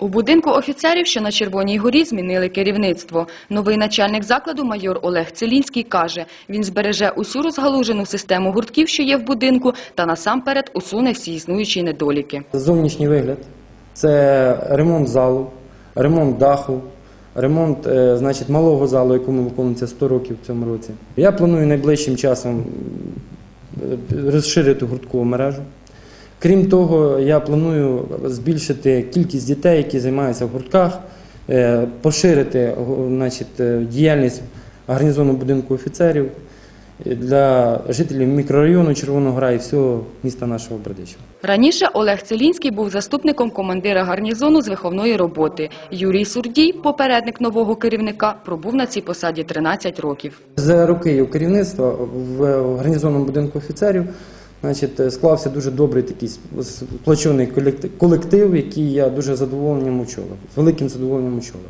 У будинку офіцерів, що на Червоній горі, змінили керівництво. Новий начальник закладу майор Олег Целінський каже, він збереже усю розгалужену систему гуртків, що є в будинку, та насамперед усуне всі існуючі недоліки. Зовнішній вигляд це ремонт залу, ремонт даху, ремонт е, значить, малого залу, якому виконується 100 років в цьому році. Я планую найближчим часом е, розширити гурткову мережу. Крім того, я планую збільшити кількість дітей, які займаються в гуртках, е, поширити значить, е, діяльність гарнізонного будинку офіцерів для жителів мікрорайону Червоного Гра і всього міста нашого Бердичева. Раніше Олег Целінський був заступником командира гарнізону з виховної роботи. Юрій Сурдій, попередник нового керівника, пробув на цій посаді 13 років. За роки керівництва в гарнізонному будинку офіцерів значить, е, склався дуже добрий такий сплочений колектив- який я дуже задоволенням очолив, з великим задоволенням очолив.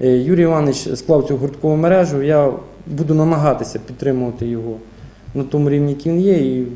Е, Юрій Іванович склав цю гурткову мережу, я буду намагатися підтримувати його на тому рівні, який він є, і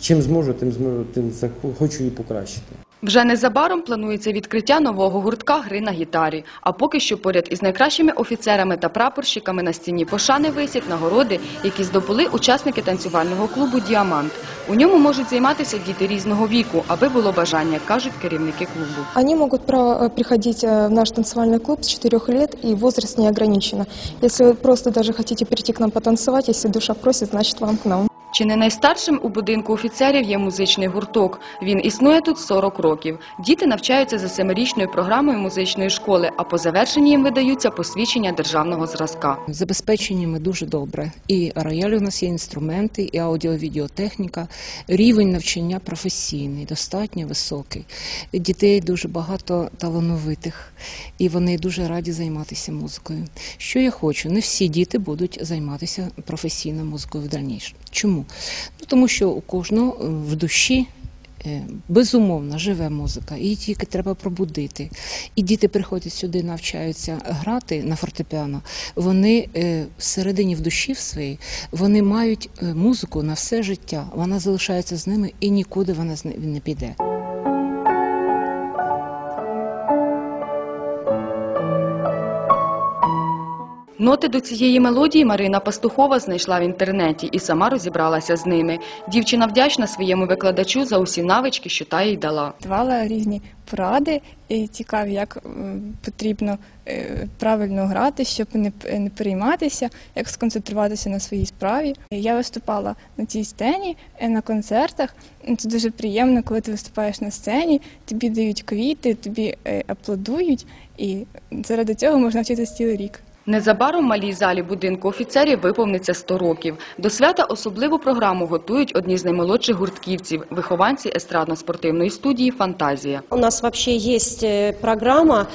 чим зможу, тим зможу, тим хочу її покращити. Вже незабаром планується відкриття нового гуртка гри на гітарі. А поки що поряд із найкращими офіцерами та прапорщиками на стіні пошани висять нагороди, які здобули учасники танцювального клубу Діамант. У ньому можуть займатися діти різного віку, аби було бажання, кажуть керівники клубу. Они могут про- приходить э, в наш танцевальный клуб с 4 лет, и возраст не ограничен. Если вы просто даже хотите прийти к нам потанцевать, если душа просит, значит вам к нам. Чи не найстаршим у будинку офіцерів є музичний гурток? Він існує тут 40 років. Діти навчаються за семирічною програмою музичної школи, а по завершенні їм видаються посвідчення державного зразка. Забезпечені ми дуже добре. І рояль у нас є інструменти, і аудіо-відеотехніка. Рівень навчання професійний, достатньо високий. Дітей дуже багато талановитих, і вони дуже раді займатися музикою. Що я хочу? Не всі діти будуть займатися професійно музикою в дальнішому. Чому? Ну, тому що у кожного е, в душі Е, Безумовно, живе музика, її тільки треба пробудити. І діти приходять сюди, навчаються грати на фортепіано. Вони е, всередині в душі в своїй вони мають музику на все життя. Вона залишається з ними і нікуди вона з не піде. Ноти до цієї мелодії Марина Пастухова знайшла в інтернеті і сама розібралася з ними. Дівчина вдячна своєму викладачу за усі навички, що та їй дала. давала різні поради і цікаві, як потрібно е, правильно грати, щоб не, перейматися, як сконцентруватися на своїй справі. Я виступала на цій сцені е, на концертах. Це дуже приємно, коли ти виступаєш на сцені, тобі дають квіти, тобі е, аплодують, і заради цього можна вчитися цілий рік. Незабаром малій залі будинку офіцерів виповниться 100 років. До свята особливу програму готують одні з наймолодших гуртківців – вихованці естрадно-спортивної студії «Фантазія». У нас взагалі є э, программа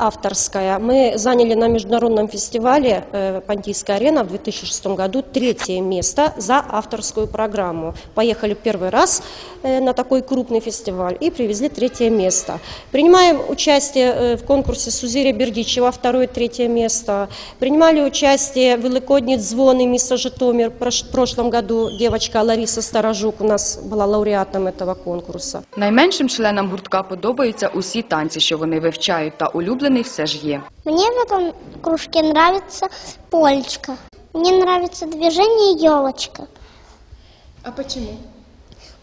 авторская. Мы заняли на международном фестивале э, «Понтийская арена» в 2006 году третье место за авторскую программу. Поехали первый раз э, на такой крупный фестиваль и привезли третье место. Принимаем участие э, в конкурсе Сузиря Бердичева, второе, третье место. Принимали участие в «Великодний дзвоны» Мисса Житомир. В прош- прошлом году девочка Лариса Старожук у нас была лауреатом этого конкурса. Найменшим членам гуртка подобаються усі танці, що вони вивчають, та улюблений все ж є. Мне в этом кружке нравится полечка. Мне нравится движение елочка. А почему?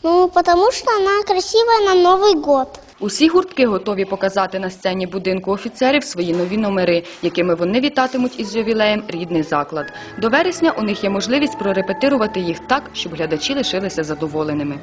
Ну, потому что она красивая на Новый год. Усі гуртки готові показати на сцені будинку офіцерів свої нові номери, якими вони вітатимуть із ювілеєм рідний заклад. До вересня у них є можливість прорепетирувати їх так, щоб глядачі лишилися задоволеними.